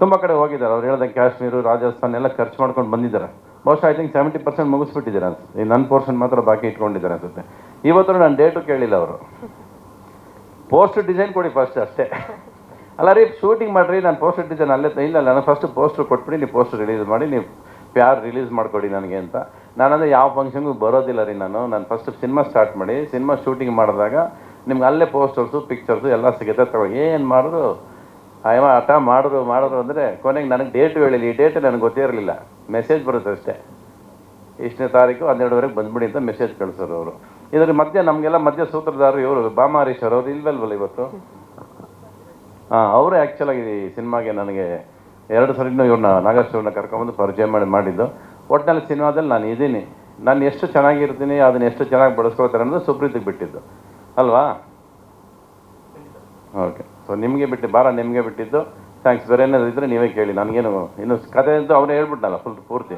ತುಂಬ ಕಡೆ ಹೋಗಿದ್ದಾರೆ. ಅವ್ರು ಹೇಳ್ದಂಗೆ ಕಾಶ್ಮೀರು, ರಾಜಸ್ಥಾನ ಎಲ್ಲ ಖರ್ಚು ಮಾಡ್ಕೊಂಡು ಬಂದಿದ್ದಾರೆ. ಬಹುಶಃ ಐ ಥಿಂಕ್ ಸೆವೆಂಟಿ ಪರ್ಸೆಂಟ್ ಮುಗಿಸ್ಬಿಟ್ಟಿದ್ದಾರೆ ಅನ್ಸುತ್ತೆ ನನ್ನ ಪೋರ್ಷನ್ ಮಾತ್ರ ಬಾಕಿ ಇಟ್ಕೊಂಡಿದ್ದಾರೆ ಅನ್ಸುತ್ತೆ. ಇವತ್ತು ನಾನು ಡೇಟು ಕೇಳಿಲ್ಲ ಅವರು. ಪೋಸ್ಟ್ ಡಿಸೈನ್ ಕೊಡಿ ಫಸ್ಟ್ ಅಷ್ಟೇ. ಅಲ್ಲ ರೀ ಶೂಟಿಂಗ್ ಮಾಡಿರಿ, ನಾನು ಪೋಸ್ಟರ್ ಡಿಸೈನ್ ಅಲ್ಲೇ ಇಲ್ಲ, ನಾನು ಫಸ್ಟ್ ಪೋಸ್ಟರ್ ಕೊಟ್ಬಿಡಿ, ನೀವು ಪೋಸ್ಟರ್ ರಿಲೀಸ್ ಮಾಡಿ, ನೀವು ಪ್ಯಾರ್ ರಿಲೀಸ್ ಮಾಡಿಕೊಡಿ ನನಗೆ ಅಂತ. ನಾನಂದರೆ ಯಾವ ಫಂಕ್ಷನ್ಗೂ ಬರೋದಿಲ್ಲ ರೀ ನಾನು. ನಾನು ಫಸ್ಟ್ ಸಿನಿಮಾ ಸ್ಟಾರ್ಟ್ ಮಾಡಿ ಸಿನಿಮಾ ಶೂಟಿಂಗ್ ಮಾಡಿದಾಗ ನಿಮ್ಗೆ ಅಲ್ಲೇ ಪೋಸ್ಟರ್ಸು ಪಿಕ್ಚರ್ಸು ಎಲ್ಲ ಸಿಗುತ್ತೆ. ತಗೊಳ್ಳಿ. ಏನು ಮಾಡಿದ್ರು ಆಯಮ ಹಠ ಮಾಡಿದ್ರು ಮಾಡಿದ್ರು ಅಂದರೆ ಕೊನೆಗೆ ನನಗೆ ಡೇಟ್ ಹೇಳಿಲ್ಲ. ಈ ಡೇಟ್ ನನಗೆ ಗೊತ್ತೇ ಇರಲಿಲ್ಲ ಮೆಸೇಜ್ ಬರುತ್ತೆ ಅಷ್ಟೇ. ಇಷ್ಟನೇ ತಾರೀಕು, ಹನ್ನೆರಡುವರೆಗೆ ಬಂದ್ಬಿಡಿ ಅಂತ ಮೆಸೇಜ್ ಕಳಿಸೋರು ಅವರು. ಇದರ ಮಧ್ಯೆ ನಮಗೆಲ್ಲ ಮಧ್ಯ ಸೂತ್ರಧಾರರು ಇವರು ಬಾಮಹರೀಶ್ವರ ಹರೀಶ್ ಅವರು, ಅವ್ರು ಇಲ್ವಲ್ವಲ್ಲ ಇವತ್ತು? ಹಾಂ, ಅವರು ಆ್ಯಕ್ಚುಲಾಗಿ ಈ ಸಿನಿಮಾಗೆ ನನಗೆ ಎರಡು ಸರಿನೂ ಇವ್ರನ್ನ ನಾಗೇಶ್ವರನ್ನ ಕರ್ಕೊಂಬಂದು ಪರಿಚಯ ಮಾಡಿ, ಮಾಡಿದ್ದು. ಒಟ್ಟಿನಲ್ಲಿ ಸಿನಿಮಾದಲ್ಲಿ ನಾನು ಇದ್ದೀನಿ. ನಾನು ಎಷ್ಟು ಚೆನ್ನಾಗಿರ್ತೀನಿ, ಅದನ್ನ ಎಷ್ಟು ಚೆನ್ನಾಗಿ ಬಳಸ್ಕೊಳ್ತಾರೆ ಅನ್ನೋದು ಸುಪ್ರೀತಿಗೆ ಬಿಟ್ಟಿದ್ದು. ಅಲ್ವಾ? ಓಕೆ ಸೊ ನಿಮಗೆ ಬಿಟ್ಟು ಭಾರ ನಿಮಗೆ ಬಿಟ್ಟಿದ್ದು ಥ್ಯಾಂಕ್ಸ್ ಬೇರೆ ಏನಾದ್ರು ಇದ್ದರೆ ನೀವೇ ಕೇಳಿ. ನನಗೇನು, ಇನ್ನು ಕತೆ ಅಂತೂ ಅವನೇ ಹೇಳ್ಬಿಟ್ನಲ್ಲ ಫುಲ್ ಪೂರ್ತಿ.